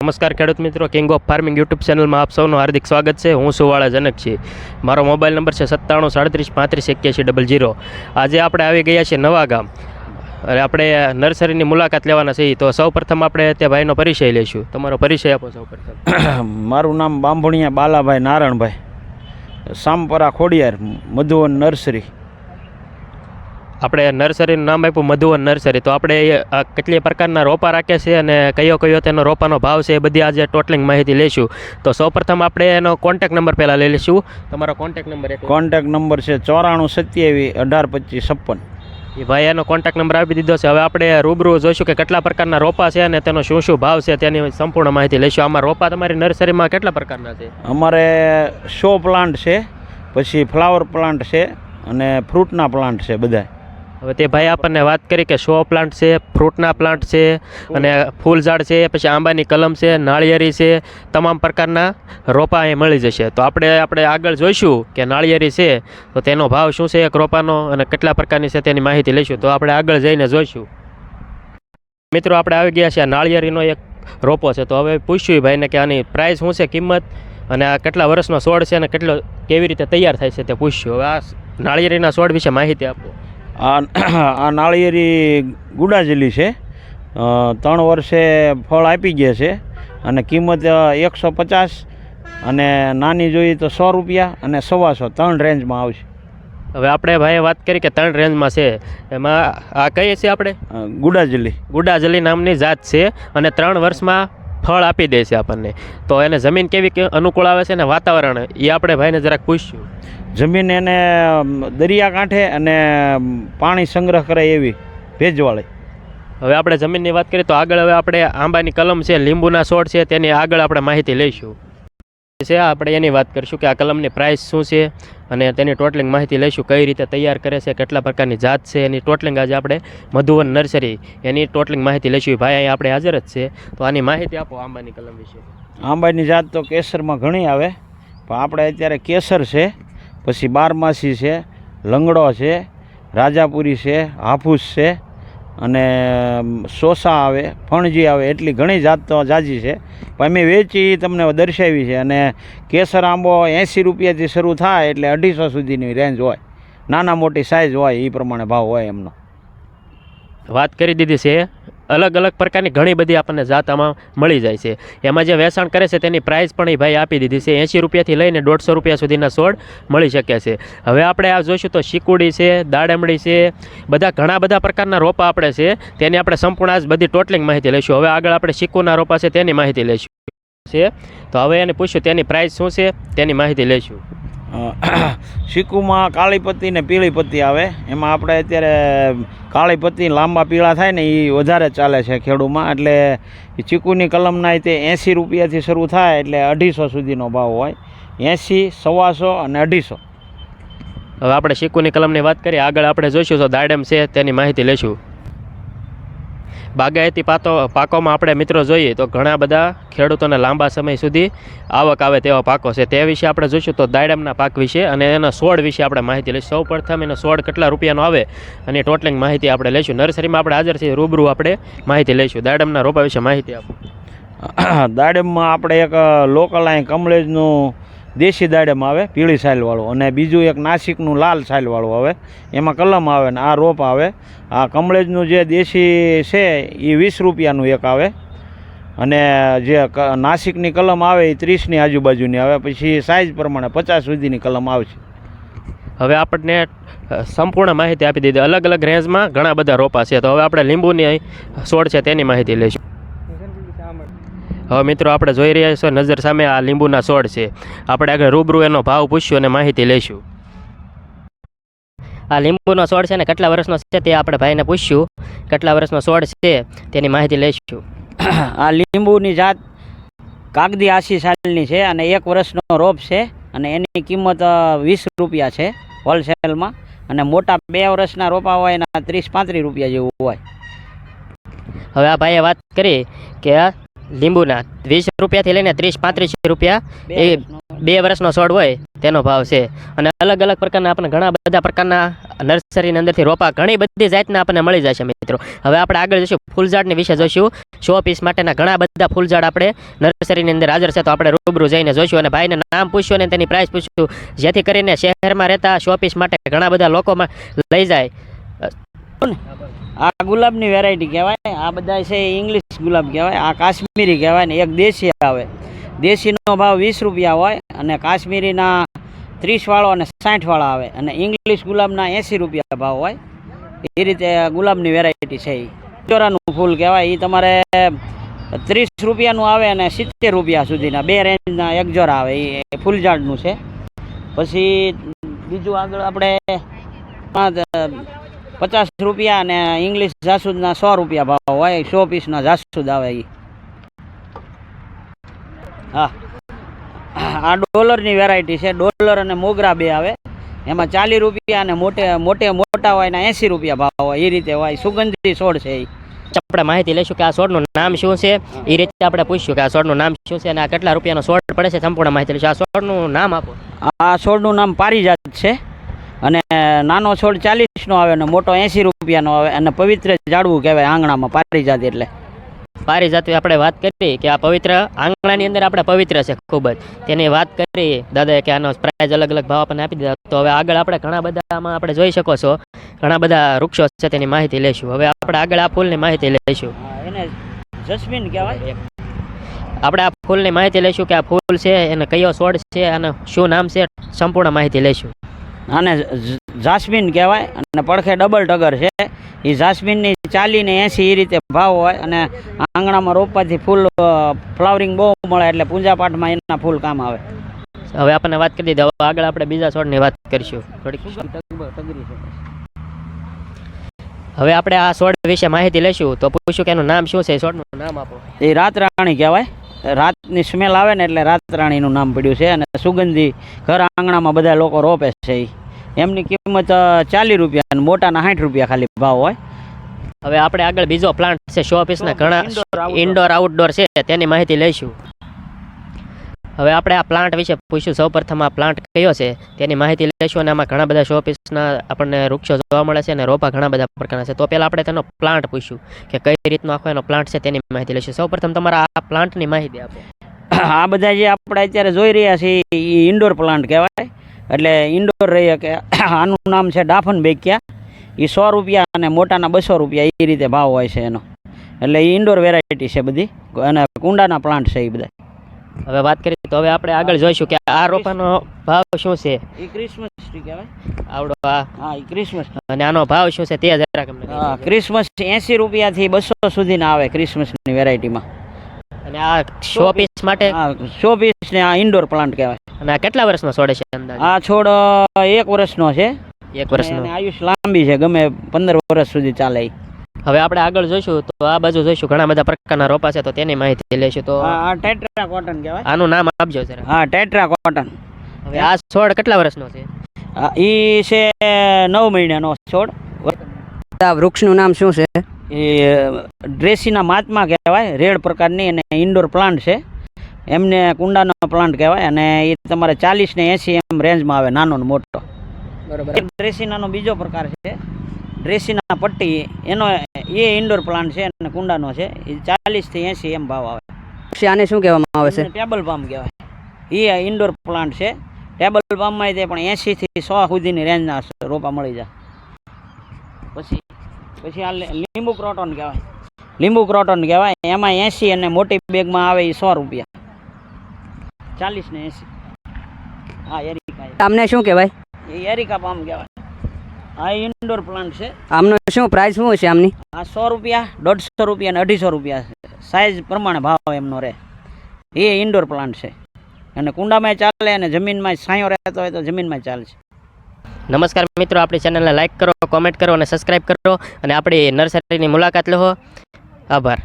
નમસ્કાર ખેડૂત મિત્રો કિંગ ઓફ ફાર્મિંગ યુટ્યુબ ચેનલમાં આપ સૌનું હાર્દિક સ્વાગત છે. હું સુવાળા જનક છે મારો મોબાઈલ નંબર છે સત્તાણું સાડત્રીસ પાંત્રીસ એક્યાસી ડબલ જીરો આજે આપણે આવી ગયા છીએ નવા ગામ. અને આપણે નર્સરીની મુલાકાત લેવાના છીએ. તો સૌ પ્રથમ આપણે તે ભાઈનો પરિચય લઈશું. તમારો પરિચય આપો સૌ પ્રથમ મારું નામ બાંભુણિયા બાલાભાઈ નારણભાઈ. સામપરા ખોડિયાર, મધુવન નર્સરી. આપણે નર્સરીનું નામ આપ્યું મધુવન નર્સરી. તો આપણે કેટલી પ્રકારના રોપા રાખ્યા છે અને કયો કયો તેનો રોપાનો ભાવ છે એ બધી આજે ટોટલિંગ માહિતી લઈશું. તો સૌપ્રથમ આપણે એનો કોન્ટેક નંબર પહેલાં લઈ લઈશું. તમારો કોન્ટેક નંબર કોન્ટેક નંબર છે ચોરાણું સત્યાવીસ અઢાર પચીસ છપ્પન. એ ભાઈ એનો કોન્ટેક નંબર આપી દીધો છે. હવે આપણે રૂબરૂ જોઈશું કે કેટલા પ્રકારના રોપા છે અને તેનો શું શું ભાવ છે તેની સંપૂર્ણ માહિતી લઈશું. આમાં રોપા તમારી નર્સરીમાં કેટલા પ્રકારના છે? અમારે શો પ્લાન્ટ છે પછી ફ્લાવર પ્લાન્ટ છે અને ફ્રૂટના પ્લાન્ટ છે બધા હવે તે ભાઈ આપણને વાત કરી કે શો પ્લાન્ટ છે, ફ્રૂટના પ્લાન્ટ છે, અને ફૂલ ઝાડ છે, પછી આંબાની કલમ છે, નાળિયેરી છે, તમામ પ્રકારના રોપા અહીં મળી જશે. તો આપણે આપણે આગળ જોઈશું કે નાળિયેરી છે, તો તેનો ભાવ શું છે એક રોપાનો અને કેટલા પ્રકારની છે તેની માહિતી લઈશું. તો આપણે આગળ જઈને જોઈશું. મિત્રો, આપણે આવી ગયા છે નાળિયેરીનો એક રોપો છે. તો હવે પૂછ્યું ભાઈને કે આની પ્રાઇસ શું છે, કિંમત, અને આ કેટલા વર્ષનો છોડ છે અને કેટલો, કેવી રીતે તૈયાર થાય છે તે પૂછ્યું. હવે આ નાળિયેરીના છોડ વિશે માહિતી આપો. આ આ નાળિયેરી ગુડાજેલી છે. ત્રણ વર્ષે ફળ આપી ગયા છે અને કિંમત એકસો પચાસ અને નાની જોઈએ તો સો રૂપિયા અને સવાસો ત્રણ રેન્જમાં આવશે. હવે આપણે ભાઈએ વાત કરી કે ત્રણ રેન્જમાં છે. એમાં આ કહીએ છીએ આપણે? ગુડાજલી. ગુડાજલી નામની જાત છે અને ત્રણ વર્ષમાં ફળ આપી દે છે આપણને. તો એને જમીન કેવી કે અનુકૂળ આવે છે અને વાતાવરણ એ આપણે ભાઈને જરાક પૂછ્યું જમીન એને દરિયાકાંઠે અને પાણી સંગ્રહ કરે એવી ભેજવાળી. હવે આપણે જમીનની વાત કરીએ તો આગળ હવે આપણે આંબાની કલમ છે લીંબુના છોડ છે તેની આગળ આપણે માહિતી લઈશું. છે આપણે એની વાત કરીશું કે આ કલમની પ્રાઇસ શું છે અને તેની ટોટલિંગ માહિતી લઈશું કઈ રીતે તૈયાર કરે છે કેટલા પ્રકારની જાત છે એની ટોટલિંગ આજે આપણે મધુવન નર્સરી એની ટોટલિંગ માહિતી લઈશું. ભાઈ અહીં આપણે હાજર જ છે તો આની માહિતી આપો આંબાની કલમ વિશે. આંબાની જાત તો કેસરમાં ઘણી આવે પણ આપણે અત્યારે કેસર છે પછી બારમાસી છે, લંગડો છે, રાજાપુરી છે, હાફૂસ છે અને સોસા આવે, ફણજી આવે, એટલી ઘણી જાતો જાજી છે. પણ અમે વેચી તમને દર્શાવી છે અને કેસર આંબો એંસી રૂપિયાથી શરૂ થાય એટલે અઢીસો સુધીની રેન્જ હોય. નાના મોટી સાઇઝ હોય એ પ્રમાણે ભાવ હોય એમનો. વાત કરી દીધી છે. અલગ અલગ પ્રકારની ઘણી બધી આપણને જાત આમાં મળી જાય છે. એમાં જે વેચાણ કરે છે તેની પ્રાઇસ પણ એ ભાઈ આપી દીધી છે. એંશી રૂપિયાથી લઈને દોઢસો રૂપિયા સુધીના છોડ મળી શકે છે. હવે આપણે આ જોઈશું તો શીકુડી છે, દાડમડી છે, બધા ઘણા બધા પ્રકારના રોપા આપણે છે. તેની આપણે સંપૂર્ણ આજ બધી ટોટલિંગ માહિતી લઈશું. હવે આગળ આપણે શીકુના રોપા છે તેની માહિતી લઈશું. છે. તો હવે એને પૂછ્યું તેની પ્રાઇસ શું છે? તેની માહિતી લઈશું. શીકુમાં કાળી પત્તી ને પીળી પત્તી આવે. એમાં આપણે અત્યારે કાળી પત્તી લાંબા પીળા થાય ને એ વધારે ચાલે છે ખેડૂમાં. એટલે ચીકુની કલમના તે એંસી રૂપિયાથી શરૂ થાય એટલે અઢીસો સુધીનો ભાવ હોય. એંસી, સવાસો અને અઢીસો. હવે આપણે શીકુની કલમની વાત કરીએ. આગળ આપણે જોઈશું તો દાડમ છે, તેની માહિતી લઈશું. બાગાયતી પાતો પાકોમાં આપણે મિત્રો જોઈએ તો ઘણા બધા ખેડૂતોને લાંબા સમય સુધી આવક આવે તેવા પાકો છે. તે વિશે આપણે જોઈશું તો દાડમના પાક વિશે અને એના સોળ વિશે આપણે માહિતી લઈશું. સૌ પ્રથમ એનો સોળ કેટલા રૂપિયાનો આવે અને ટોટલિંગ માહિતી આપણે લઈશું. નર્સરીમાં આપણે હાજર છીએ, રૂબરૂ આપણે માહિતી લઈશું. દાડમના રોપા વિશે માહિતી આપો. દાડમમાં આપણે એક લોકલ અહીં કમળેજનું દેશી દાડમ આવે, પીળી સાઇલવાળું અને બીજું એક નાસિકનું લાલ સાઇલવાળું આવે. એમાં કલમ આવે ને આ રોપ આવે. આ કમળેજનું જે દેશી છે, એ વીસ રૂપિયાનું એક આવે. અને જે નાસિકની કલમ આવે, એ ત્રીસની આજુબાજુની આવે. પછી સાઇઝ પ્રમાણે પચાસ સુધીની કલમ આવશે. હવે આપણને સંપૂર્ણ માહિતી આપી દીધી. અલગ અલગ રેન્જમાં ઘણા બધા રોપા છે. તો હવે આપણે લીંબુની છોડ છે તેની માહિતી લઈશું. હવે મિત્રો આપણે જોઈ રહ્યા છો નજર સામે આ લીંબુના છોડ છે. આપણે આગળ રૂબરૂ એનો ભાવ પૂછ્યું અને માહિતી લઈશું. આ લીંબુનો છોડ છે ને કેટલા વર્ષનો છે તે આપણે ભાઈને પૂછ્યું. કેટલા વર્ષનો છોડ છે તેની માહિતી લઈશું. આ લીંબુની જાત કાગદી આશી સાલની છે અને એક વર્ષનો રોપ છે અને એની કિંમત વીસ રૂપિયા છે હોલસેલમાં. અને મોટા બે વર્ષના રોપા હોય એના ત્રીસ પાંત્રીસ રૂપિયા જેવું હોય. હવે આ ભાઈએ વાત કરી કે લીંબુના વીસ રૂપિયાથી લઈને ત્રીસ પાંત્રીસ રૂપિયા એ બે વર્ષનો છોડ હોય તેનો ભાવ છે. અને અલગ અલગ પ્રકારના આપણે ઘણા બધા પ્રકારના નર્સરીની અંદરથી રોપા ઘણી બધી જાતના આપણને મળી જશે મિત્રો. હવે આપણે આગળ જઈશું ફૂલઝાડની વિશે જોઈશું. શો પીસ માટેના ઘણા બધા ફૂલઝાડ આપણે નર્સરીની અંદર હાજર છે તો આપણે રૂબરૂ જઈને જોઈશું અને ભાઈને નામ પૂછ્યું અને તેની પ્રાઇસ પૂછ્યું. જેથી કરીને શહેરમાં રહેતા શો પીસ માટે ઘણા બધા લોકોમાં લઈ જાય. આ ગુલાબની વેરાયટી કહેવાય. આ બધા છે ઇંગ્લિશ ગુલાબ કહેવાય. આ કાશ્મીરી કહેવાય ને એક દેશી આવે. દેશીનો ભાવ વીસ રૂપિયા હોય અને કાશ્મીરીના ત્રીસવાળો અને સાઠવાળો આવે. અને ઇંગ્લિશ ગુલાબના એંસી રૂપિયા ભાવ હોય. એ રીતે ગુલાબની વેરાયટી છે એ ચોરાનું ફૂલ કહેવાય. એ તમારે ત્રીસ રૂપિયાનું આવે અને સિત્તેર રૂપિયા સુધીના. બે રેન્જના એક જોરા આવે. એ ફૂલઝાડનું છે. પછી બીજું આગળ આપણે પચાસ રૂપિયા અને ઇંગ્લિશ જાસૂદના સો રૂપિયા ભાવ હોય. સો પીસના જાસૂદ આવે એ હા. આ ડોલરની વેરાયટી છે. ડોલર અને મોગરા બે આવે. એમાં ચાલીસ રૂપિયા અને મોટે મોટે મોટા હોય ને એંસી રૂપિયા ભાવ હોય. એ રીતે હોય. સુગંધી છોડ છે એ આપણે માહિતી લઈશું કે આ છોડનું નામ શું છે. એ રીતે આપણે પૂછ્યું કે આ છોડનું નામ શું છે અને આ કેટલા રૂપિયાનો છોડ પડે છે. સંપૂર્ણ માહિતી લઈશું. આ છોડનું નામ આપો. આ છોડનું નામ પારિજાત છે. અને નાનો છોડ ચાલીસનો આવે અને મોટો એંસી રૂપિયાનો આવે અને પવિત્ર ઝાડવું કહેવાય આંગણામાં પારિજાત એટલે. પારિજાતની આપણે વાત કરી કે આ પવિત્ર આંગણાની અંદર આપણે પવિત્ર છે ખૂબ જ. તેની વાત કરી દાદાએ કે આનો પ્રાઇઝ અલગ અલગ ભાવ આપણને આપી દીધા. તો હવે આગળ આપણે ઘણા બધા આમાં આપણે જોઈ શકો છો. ઘણા બધા વૃક્ષો છે તેની માહિતી લઈશું. હવે આપણે આગળ આ ફૂલની માહિતી લઈશું. એને જસ્મીન કહેવાય. આપણે આ ફૂલની માહિતી લઈશું કે આ ફૂલ છે એને કયો છોડ છે અને શું નામ છે સંપૂર્ણ માહિતી લઈશું. આને જાસ્મીન કહેવાય અને પડખે ડબલ ટગર છે. એ જાસ્મીનની ચાલીને એંસી એ રીતે ભાવ હોય અને આંગણામાં રોપવાથી ફૂલ ફ્લાવરિંગ બહુ મળે એટલે પૂજા પાઠમાં એના ફૂલ કામ આવે. હવે આપણને વાત કરી દીધી. હવે આગળ આપણે બીજા છોડની વાત કરીશું. થોડીક હવે આપણે આ છોડ વિશે માહિતી લઈશું. તો પૂછ્યું કે એનું નામ શું છે? એ છોડનું નામ આપો. એ રાતરાણી કહેવાય. રાતની સ્મેલ આવે ને એટલે રાતરાણીનું નામ પડ્યું છે અને સુગંધી ઘર આંગણામાં બધા લોકો રોપે છે એ એમની કિંમત ચાલીસ રૂપિયા અને મોટાના સાઠ રૂપિયા ખાલી ભાવ હોય. હવે આપણે આગળ બીજો પ્લાન્ટ છે શો પીસના ઘણા ઇન્ડોર આઉટડોર છે તેની માહિતી લઈશું. હવે આપણે આ પ્લાન્ટ વિશે પૂછ્યું સૌપ્રથમ આ પ્લાન્ટ કયો છે તેની માહિતી લઈશું અને આમાં ઘણા બધા શો પીસના આપણને વૃક્ષો જોવા મળે છે અને રોપા ઘણા બધા પ્રકારના છે. તો પહેલાં આપણે તેનો પ્લાન્ટ પૂછ્યું કે કઈ રીતનો આખો એનો પ્લાન્ટ છે તેની માહિતી લઈશું. સૌપ્રથમ તમારા આ પ્લાન્ટની માહિતી આપો. આ બધા જે આપણે અત્યારે જોઈ રહ્યા છીએ એ ઇન્ડોર પ્લાન્ટ કહેવાય. એટલે ઇન્ડોર રહીએ કે આનું નામ છે ડાફન બેક્યા. એ સો રૂપિયા અને મોટાના બસો રૂપિયા એ રીતે ભાવ હોય છે એનો. એટલે એ ઇન્ડોર વેરાયટી છે બધી. અને કુંડાના પ્લાન્ટ છે એ બધા. હવે વાત કરીએ તો હવે આપણે આગળ જોઈશું કે આ રોપાનો ભાવ શું છે? એ ક્રિસમસ ટ્રી કહેવાય. આવડો આ. હા એ ક્રિસમસ અને આનો ભાવ શું છે તે જરાક અમને હા ક્રિસમસ એંસી રૂપિયાથી બસો સુધીના આવે ક્રિસમસની વેરાયટીમાં અને આ શો પીસ માટે? શો પીસ ને આ ઇન્ડોર પ્લાન્ટ કહેવાય. અને આ કેટલા વર્ષનો છોડે છે અંદાજે? આ છોડ એક વર્ષનો છે. એક વર્ષનો. આયુષ લાંબી છે ગમે પંદર વર્ષ સુધી ચાલે. હવે આપણે આગળ જોઈશું તો આ બાજુ જોઈશું ઘણા બધા પ્રકારના રોપા છે તો તેની માહિતી લેશું તો આ ટેટ્રા કોટન કહેવાય. આનું નામ આપજો સર હા ટેટ્રા કોટન. હવે આ છોડ કેટલા વર્ષનો છે? આ ઈ છે નવ મહિનાનો છોડ. આ વૃક્ષનું નામ શું છે? એ ડ્રેસીના માતમાં કહેવાય રેડ પ્રકારની અને ઇન્ડોર પ્લાન્ટ છે. એમને કુંડાનો પ્લાન્ટ કહેવાય અને એ તમારે ચાલીસ ને એંસી એમ રેન્જમાં આવે નાનો ને મોટો. બરાબર. ડ્રેસિનાનો બીજો પ્રકાર છે. ડ્રેસિના પટ્ટી એનો એ ઇન્ડોર પ્લાન્ટ છે અને કુંડાનો છે. એ ચાલીસથી એંસી એમ ભાવ આવે. પછી આને શું કહેવામાં આવે છે? ટેબલ પામ કહેવાય. એ ઇન્ડોર પ્લાન્ટ છે. ટેબલ પામમાં તે પણ એંશીથી સો સુધીની રેન્જના રોપા મળી જાય. પછી પછી આ લીંબુ ક્રોટોન કહેવાય. લીંબુ ક્રોટોન કહેવાય. એમાં એંસી અને મોટી બેગમાં આવે એ સો રૂપિયા. ચાલીસ ને એંસી. હા એરિકા આમને શું કહેવાય? એ એરિકા પામ કહેવાય. આ ઇન્ડોર પ્લાન્ટ છે. આમનો શું પ્રાઇસ શું છે આમની? આ સો રૂપિયા દોઢસો રૂપિયા અને અઢીસો રૂપિયા સાઇઝ પ્રમાણે ભાવ એમનો રહે. એ ઇન્ડોર પ્લાન્ટ છે. અને કુંડામાં ચાલે અને જમીનમાં સાંયો રહેતો હોય તો જમીનમાં ચાલશે નમસ્કાર મિત્રો આપણી ચેનલને લાઇક કરો કોમેન્ટ કરો અને સબસ્ક્રાઈબ કરો. અને આપણી નર્સરીની મુલાકાત લો આભાર.